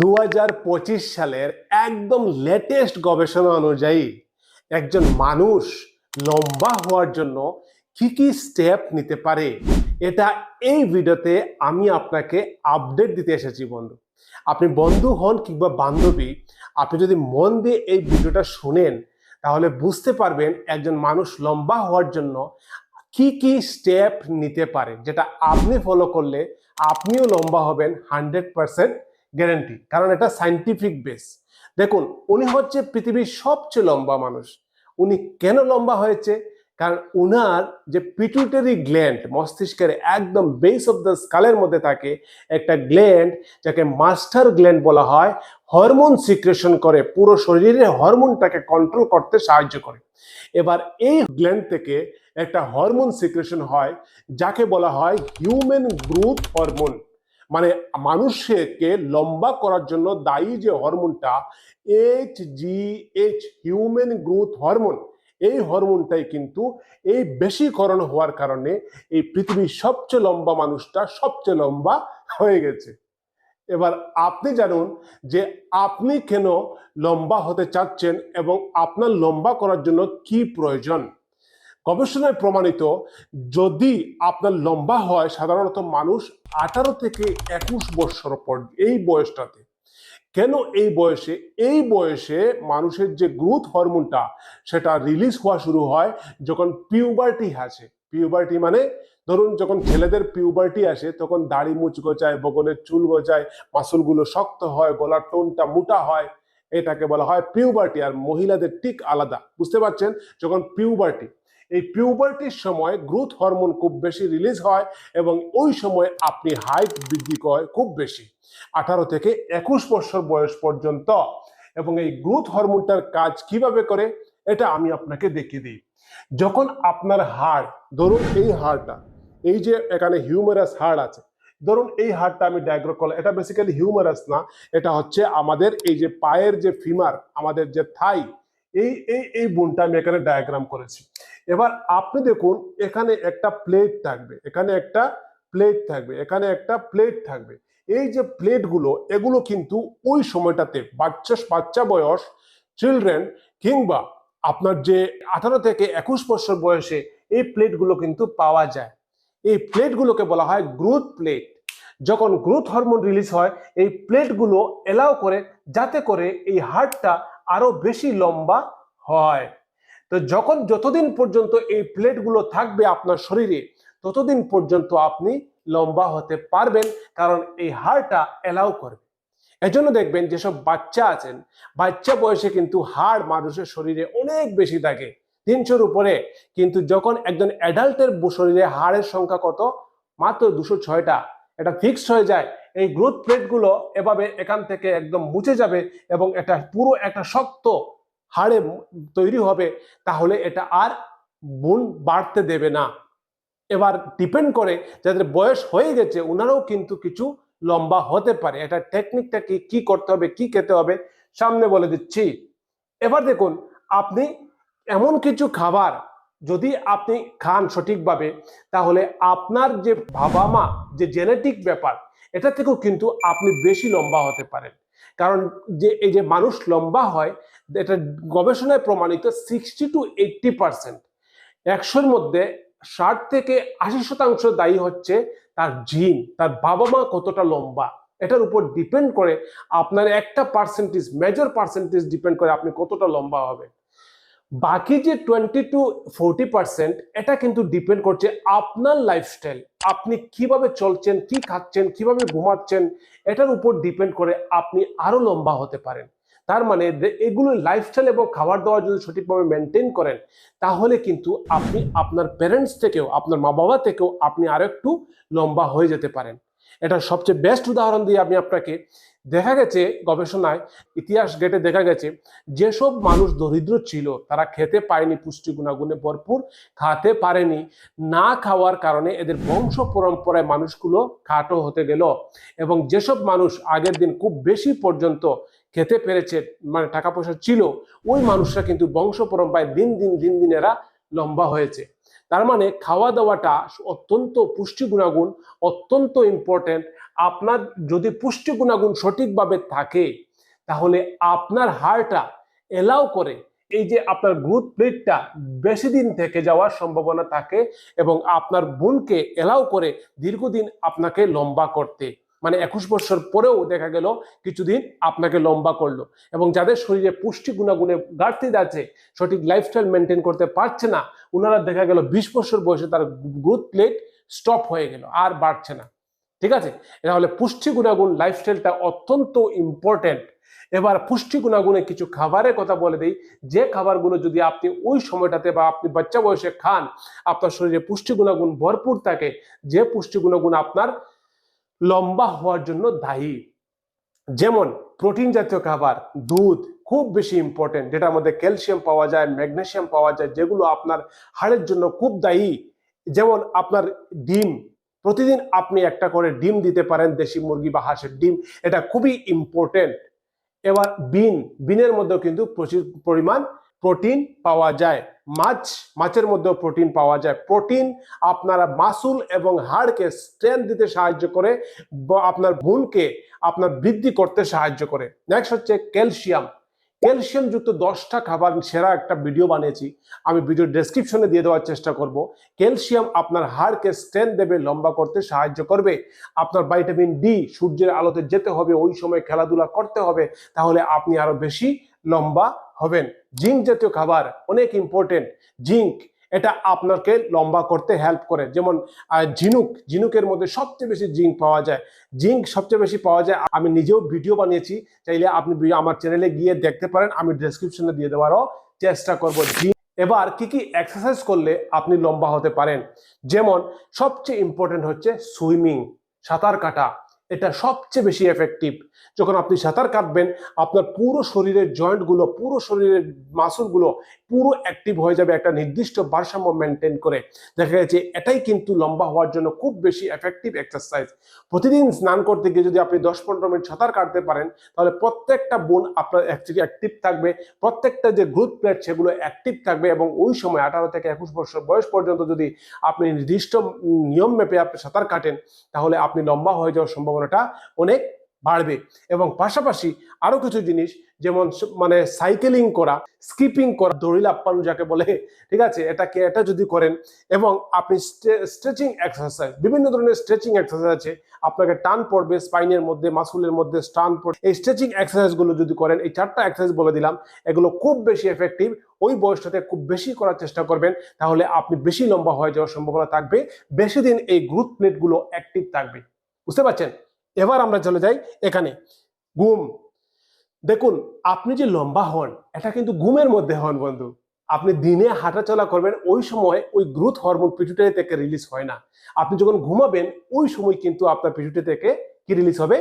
দু হাজার পঁচিশ সালের একদম লেটেস্ট গবেষণা অনুযায়ী একজন মানুষ লম্বা হওয়ার জন্য কি কি স্টেপ নিতে পারে, এটা এই ভিডিওতে আমি আপনাকে আপডেট দিতে এসেছি বন্ধু। আপনি বন্ধু হন কিংবা বান্ধবী, আপনি যদি মন দিয়ে এই ভিডিওটা শুনেন, তাহলে বুঝতে পারবেন একজন মানুষ লম্বা হওয়ার জন্য কি কি স্টেপ নিতে পারে, যেটা আপনি ফলো করলে আপনিও লম্বা হবেন হান্ড্রেড পার্সেন্ট গ্যারান্টি, কারণ এটা সাইন্টিফিক বেস দেখুন, উনি হচ্ছে পৃথিবীর সবচেয়ে লম্বা মানুষ। উনি কেন লম্বা হয়েছে? কারণ উনার যে পিটুটারি গ্ল্যান্ড মস্তিষ্কের একদম বেস অফ দ্য স্কালের মধ্যে থাকে, একটা গ্ল্যান্ড যাকে মাস্টার গ্ল্যান্ড বলা হয় হরমোন সিক্রেশন করে, পুরো শরীরে হরমোনটাকে কন্ট্রোল করতে সাহায্য করে। এবার এই গ্ল্যান্ড থেকে একটা হরমোন সিক্রেশন হয়, যাকে বলা হয় হিউম্যান গ্রোথ হরমোন মানে মানুষকে লম্বা করার জন্য দায়ী যে হরমোনটা H G H human growth hormone এই হরমোনটাই কিন্তু এই বেশিকরণ হওয়ার কারণে এই পৃথিবীর সবচেয়ে লম্বা মানুষটা সবচেয়ে লম্বা হয়ে গেছে। এবার আপনি জানুন যে আপনি কেন লম্বা হতে চাচ্ছেন এবং আপনার লম্বা করার জন্য কি প্রয়োজন। গবেষণায় প্রমাণিত, যদি আপনার লম্বা হয়, সাধারণত মানুষ আঠারো থেকে একুশ বছর পর এই বয়সটাতে। কেন এই বয়সে? এই বয়সে মানুষের যে গ্রোথ হরমোনটা সেটা রিলিজ হওয়া শুরু হয় যখন পিউবার্টি আসে। পিউবার্টি মানে ধরুন, যখন ছেলেদের পিউবার্টি আসে, তখন দাড়ি মুচ গজায় বগলের চুল গজায় মাসুলগুলো শক্ত হয়, গলার টোনটা মোটা হয়, এটাকে বলা হয় পিউবার্টি আর মহিলাদের ঠিক আলাদা। বুঝতে পারছেন? যখন পিউবার্টি এই পিউবার্টির সময় গ্রোথ হরমোন খুব বেশি রিলিজ হয় এবং ওই সময় আপনি হাইট বৃদ্ধি করে খুব বেশি। আঠারো থেকে একুশ বছর বয়স পর্যন্ত। এবং এই গ্রোথ হরমোনটার কাজ কীভাবে করে, এটা আমি আপনাকে দেখিয়ে দিই। যখন আপনার হাড়, ধরুন এই হাড়টা, এই যে এখানে হিউমেরাস হাড় আছে, ধরুন এই হাড়টা আমি ডায়াগ্রাম করলাম, এটা বেসিক্যালি হিউমারাস না, এটা হচ্ছে আমাদের এই যে পায়ের যে ফিমার আমাদের যে থাই এই এই এই বোনটা আমি এখানে ডায়াগ্রাম করেছি। এবার আপনি দেখুন, এখানে একটা প্লেট থাকবে, এখানে একটা প্লেট থাকবে, এখানে একটা প্লেট থাকবে। এই যে প্লেটগুলো এগুলো কিন্তু ওই সময়টাতে বাচ্চা বাচ্চা বয়স চিলড্রেন কিংবা আপনার যে আঠারো থেকে একুশ বছর বয়সে এই প্লেটগুলো কিন্তু পাওয়া যায়। এই প্লেটগুলোকে বলা হয় গ্রোথ প্লেট যখন গ্রোথ হরমোন রিলিজ হয়, এই প্লেটগুলো এলাও করে, যাতে করে এই হার্টটা আরও বেশি লম্বা হয়। তো যখন যতদিন পর্যন্ত এই প্লেটগুলো থাকবে আপনার শরীরে, ততদিন পর্যন্ত আপনি লম্বা হতে পারবেন, কারণ এই হাড়টা এলাও করবে। এজন্য দেখবেন যেসব বাচ্চা আছেন, বাচ্চা বয়সে কিন্তু হাড় মানুষের শরীরে অনেক বেশি থাকে। তিনশোর উপরে, কিন্তু যখন একজন অ্যাডাল্টের শরীরে হাড়ের সংখ্যা কত? মাত্র দুশো ছয়টা। এটা ফিক্সড হয়ে যায়। এই গ্রোথ প্লেটগুলো এভাবে এখান থেকে একদম মুছে যাবে এবং এটা পুরো একটা শক্ত হাড়ে তৈরি হবে, তাহলে এটা আর বোন বাড়তে দেবে না। এবার ডিপেন্ড করে যাদের বয়স হয়ে গেছে ওনারাও কিন্তু কিছু লম্বা হতে পারে। এটা টেকনিকটা কি কি করতে হবে, কি খেতে হবে, সামনে বলে দিচ্ছি। এবার দেখুন, আপনি এমন কিছু খাবার যদি আপনি খান সঠিকভাবে, তাহলে আপনার যে বাবা মা যে জেনেটিক ব্যাপার এটা থেকেও কিন্তু আপনি বেশি লম্বা হতে পারেন। কারণ যে, এই যে মানুষ লম্বা হয়, এটা গবেষণায় প্রমাণিত সিক্সটি টু এইটটি পার্সেন্ট একশোর মধ্যে ষাট থেকে আশি শতাংশ দায়ী হচ্ছে তার জিন তার বাবা মা কতটা লম্বা। এটার উপর ডিপেন্ড করে আপনার একটা পার্সেন্টেজ মেজর পার্সেন্টেজ ডিপেন্ড করে আপনি কতটা লম্বা হবেন। বাকি যে টোয়েন্টি টু ফোরটি পার্সেন্ট এটা কিন্তু ডিপেন্ড করছে আপনার লাইফস্টাইল আপনি কীভাবে চলছেন, কি খাচ্ছেন, কীভাবে ঘুমাচ্ছেন, এটার উপর ডিপেন্ড করে আপনি আরও লম্বা হতে পারেন। তার মানে এগুলো লাইফস্টাইল এবং খাবার দাবার যদি সঠিকভাবে মেনটেন করেন, তাহলে কিন্তু আপনি আপনার প্যারেন্টস থেকেও, আপনার মা বাবা থেকেও আপনি আরও একটু লম্বা হয়ে যেতে পারেন। এটা সবচেয়ে বেস্ট উদাহরণ দিয়ে আমি আপনাকে দেখা গেছে গবেষণায়, ইতিহাস গেটে দেখা গেছে, যেসব মানুষ দরিদ্র ছিল, তারা খেতে পায়নি পুষ্টি গুণাগুণে ভরপুর, খাতে পারেনি, না খাওয়ার কারণে এদের বংশ পরম্পরায় মানুষগুলো খাটো হতে গেল এবং যেসব মানুষ আগের দিন খুব বেশি পর্যন্ত খেতে পেরেছে মানে টাকা পয়সা ছিল, ওই মানুষরা কিন্তু বংশ পরম্পরায় দিন দিন দিন দিন এরা লম্বা হয়েছে। তার মানে খাওয়া দাওয়াটা অত্যন্ত পুষ্টি গুণাগুণ, অত্যন্ত ইম্পর্টেন্ট আপনার যদি পুষ্টি গুণাগুণ সঠিকভাবে থাকে, তাহলে আপনার হাড়টা এলাও করে এই যে আপনার গ্রুথ প্লেটটা বেশি দিন থেকে যাওয়ার সম্ভাবনা থাকে এবং আপনার বোনকে এলাও করে দীর্ঘদিন আপনাকে লম্বা করতে। মানে একুশ বছর পরেও দেখা গেল কিছুদিন আপনাকে লম্বা করল। এবং যাদের শরীরে পুষ্টি গুণাগুণে ঘাটতি আছে, সঠিক লাইফস্টাইল মেনটেন করতে পারছে না ওনারা দেখা গেল বিশ বছর বয়সে তার গ্রোথ প্লেট স্টপ হয়ে গেল, আর বাড়ছে না। ঠিক আছে? তাহলে পুষ্টি গুণাগুণ লাইফস্টাইলটা অত্যন্ত ইম্পর্টেন্ট এবার পুষ্টি গুণাগুণে কিছু খাবারের কথা বলে দিই। যে খাবারগুলো যদি আপনি ওই সময়টাতে বা আপনি বাচ্চা বয়সে খান, আপনার শরীরে পুষ্টি গুণাগুণ ভরপুর থাকে, যে পুষ্টি গুণাগুণ আপনার লম্বা হওয়ার জন্য দায়ী। যেমন প্রোটিন জাতীয় খাবার, দুধ খুব বেশি ইম্পর্টেন্ট যেটার মধ্যে ক্যালসিয়াম পাওয়া যায় ম্যাগনেশিয়াম পাওয়া যায়, যেগুলো আপনার হাড়ের জন্য খুব দায়ী। যেমন আপনার ডিম, প্রতিদিন আপনি একটা করে ডিম দিতে পারেন, দেশি মুরগি বা হাঁসের ডিম, এটা খুবই ইম্পর্টেন্ট এবার বিন, বিনের মধ্যেও কিন্তু প্রচুর পরিমাণ প্রোটিন পাওয়া যায়। মাছ, মাছের মধ্যেও প্রোটিন পাওয়া যায়। প্রোটিন আপনারা মাসুল এবং হাড়কে স্ট্রেংথ দিতে সাহায্য করে আপনার বোনকে আপনার বৃদ্ধি করতে সাহায্য করে। নেক্সট হচ্ছে ক্যালসিয়াম ক্যালসিয়াম যুক্ত দশটা খাবার সেরা একটা ভিডিও বানিয়েছি। আমি ভিডিও ডেসক্রিপশনে দিয়ে দেওয়ার চেষ্টা করব। ক্যালসিয়াম আপনার হাড়কে স্ট্রেংথ দেবে, লম্বা করতে সাহায্য করবে। আপনার ভাইটামিন ডি সূর্যের আলোতে যেতে হবে, ওই সময় খেলাধুলা করতে হবে। তাহলে আপনি আরও বেশি লম্বা হবেন। জিঙ্ক জাতীয় খাবার অনেক ইম্পর্টেন্ট জিঙ্ক, এটা আপনাকে লম্বা করতে হেল্প করে। যেমন ঝিনুক, ঝিনুকের মধ্যে সবচেয়ে বেশি জিঙ্ক পাওয়া যায়। জিঙ্ক সবচেয়ে বেশি পাওয়া যায়, আমি নিজেও ভিডিও বানিয়েছি। চাইলে আপনি আমার চ্যানেলে গিয়ে দেখতে পারেন, আমি ডেসক্রিপশনে দিয়ে দেওয়ারও চেষ্টা করব। জিঙ্ক, এবার কি কি এক্সারসাইজ করলে আপনি লম্বা হতে পারেন? যেমন, সবচেয়ে ইম্পর্টেন্ট হচ্ছে সুইমিং সাঁতার কাটা। এটা সবচেয়ে বেশি এফেক্টিভ যখন আপনি সাঁতার কাটবেন, আপনার পুরো শরীরের জয়েন্টগুলো পুরো শরীরের মাসুলগুলো পুরো অ্যাক্টিভ হয়ে যাবে একটা নির্দিষ্ট ভারসাম্য মেনটেন করে। দেখা গেছে এটাই কিন্তু লম্বা হওয়ার জন্য খুব বেশি এফেক্টিভ এক্সারসাইজ প্রতিদিন স্নান করতে গিয়ে যদি আপনি দশ পনেরো মিনিট সাঁতার কাটতে পারেন, তাহলে প্রত্যেকটা বোন আপনার অ্যাকচুয়ালি অ্যাক্টিভ থাকবে। প্রত্যেকটা যে গ্রুপ প্লেট সেগুলো অ্যাক্টিভ থাকবে এবং ওই সময় আঠারো থেকে একুশ বছর বয়স পর্যন্ত যদি আপনি নির্দিষ্ট নিয়ম মেপে আপনি সাঁতার কাটেন, তাহলে আপনি লম্বা হয়ে যাওয়ার সম্ভাবনাটা অনেক বাড়বে। এবং পাশাপাশি আরও কিছু জিনিস, যেমন মানে সাইকেলিং করা স্কিপিং করা দড়ি লাপ্পানো যাকে বলে, ঠিক আছে? এটাকে, এটা যদি করেন এবং আপনি স্ট্রেচিং এক্সারসাইজ বিভিন্ন ধরনের স্ট্রেচিং এক্সারসাইজ আছে। আপনাকে টান পড়বে স্পাইনের মধ্যে মাসুলের মধ্যে টান পড়বে। এই স্ট্রেচিং এক্সারসাইজগুলো যদি করেন, এই চারটা এক্সারসাইজ বলে দিলাম, এগুলো খুব বেশি এফেক্টিভ ওই বয়সটাতে খুব বেশি করার চেষ্টা করবেন, তাহলে আপনি বেশি লম্বা হয়ে যাওয়ার সম্ভাবনা থাকবে। বেশি দিন এই গ্রুথ প্লেটগুলো অ্যাক্টিভ থাকবে। বুঝতে পারছেন? এবার আমরা চলে যাই এখানে। ঘুম দেখুন, আপনি যে লম্বা হন, এটা কিন্তু ঘুমের মধ্যে হন বন্ধু। আপনি দিনে হাঁটাচলা করবেন, ওই সময় ওই গ্রোথ হরমোন পিটুটারি থেকে রিলিজ হয় না। আপনি যখন ঘুমাবেন, ওই সময় কিন্তু আপনার পিটুটি থেকে কি রিলিজ হবে?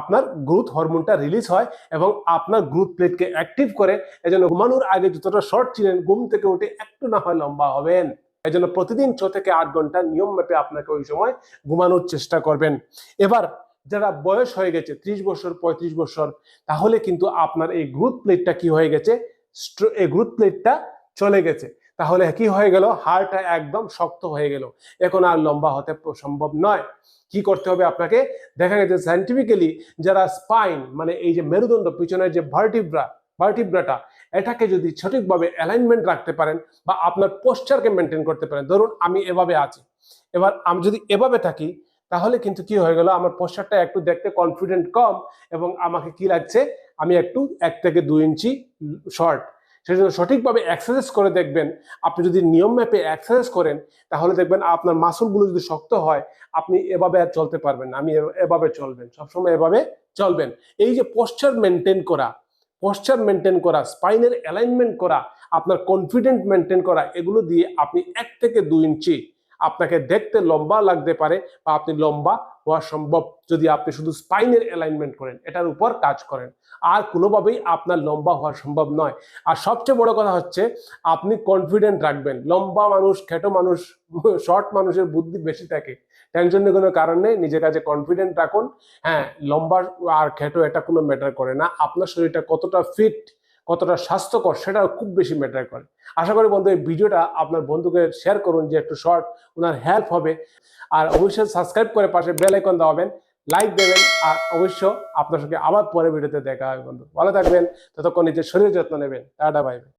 আপনার গ্রোথ হরমোনটা রিলিজ হয় এবং আপনার গ্রোথ প্লেটকে অ্যাক্টিভ করে, এজন্য ঘুমানোর আগে যতটা শর্ট ছিলেন, ঘুম থেকে উঠে একটু না হয় লম্বা হবেন। এজন্য প্রতিদিন ছ থেকে আট ঘণ্টা নিয়ম মেপে আপনাকে ওই সময় ঘুমানোর চেষ্টা করবেন। এবার যারা বয়স হয়ে গেছে, ত্রিশ বছর, পঁয়ত্রিশ বছর, তাহলে কিন্তু আপনার এই গ্রুথ প্লেটটা কি হয়ে গেছে? এই গ্রুথ প্লেটটা চলে গেছে। তাহলে কি হয়ে গেল? হাড়টা একদম শক্ত হয়ে গেল। এখন আর লম্বা হতে সম্ভব নয়। কি করতে হবে আপনাকে? দেখা গেছে সাইন্টিফিক্যালি যারা স্পাইন মানে এই যে মেরুদণ্ড, পিছনের যে ভার্টিব্রা ভার্টিব্রাটা এটাকে যদি সঠিকভাবে অ্যালাইনমেন্ট রাখতে পারেন বা আপনার পোস্টারকে মেনটেন করতে পারেন, ধরুন আমি এভাবে আছি। এবার আমি যদি এভাবে থাকি তাহলে কিন্তু কি হয়ে গেল? আমার পোস্টারটা একটু দেখতে কনফিডেন্ট কম এবং আমাকে কি লাগছে? আমি একটু এক থেকে দুই ইঞ্চি শর্ট সেজন্য সঠিকভাবে এক্সারসাইজ করে দেখবেন। আপনি যদি নিয়ম ম্যাপে এক্সারসাইজ করেন, তাহলে দেখবেন আপনার মাসুলগুলো যদি শক্ত হয়, আপনি এভাবে আর চলতে পারবেন আমি এভাবে চলবেন, সবসময় এভাবে চলবেন। এই যে পোস্টার মেনটেন করা পোস্টার মেনটেন করা স্পাইনের অ্যালাইনমেন্ট করা, আপনার কনফিডেন্ট মেনটেন করা, এগুলো দিয়ে আপনি এক থেকে দুই ইঞ্চি আপনাকে দেখতে লম্বা লাগতে পারে বা আপনি লম্বা হওয়া সম্ভব যদি আপনি শুধু স্পাইনের অ্যালাইনমেন্ট করেন, এটার উপর কাজ করেন। আর কোনোভাবেই আপনার লম্বা হওয়া সম্ভব নয়। আর সবচেয়ে বড় কথা হচ্ছে, আপনি কনফিডেন্ট রাখবেন। লম্বা মানুষ খেটো মানুষ শর্ট মানুষের বুদ্ধি বেশি থাকে। টেনশনের কোনো কারণ নেই, নিজের কাছে কনফিডেন্ট রাখুন। হ্যাঁ লম্বা আর খেটো এটা কোনো ম্যাটার করে না। আপনার শরীরটা কতটা ফিট কতটা স্বাস্থ্যকর সেটা খুব বেশি ম্যাটার করে। আশা করি বন্ধু, এই ভিডিওটা আপনার বন্ধুকে শেয়ার করুন যে একটু শর্ট ওনার হেল্প হবে। আর অবশ্যই সাবস্ক্রাইব করে পাশে বেল আইকন দাবাবেন লাইক দেবেন, আর অবশ্য আপনার সঙ্গে আবার পরে ভিডিওতে দেখা হবে বন্ধু। ভালো থাকবেন, ততক্ষণ নিজের শরীরের যত্ন নেবেন। টাটা বাইবে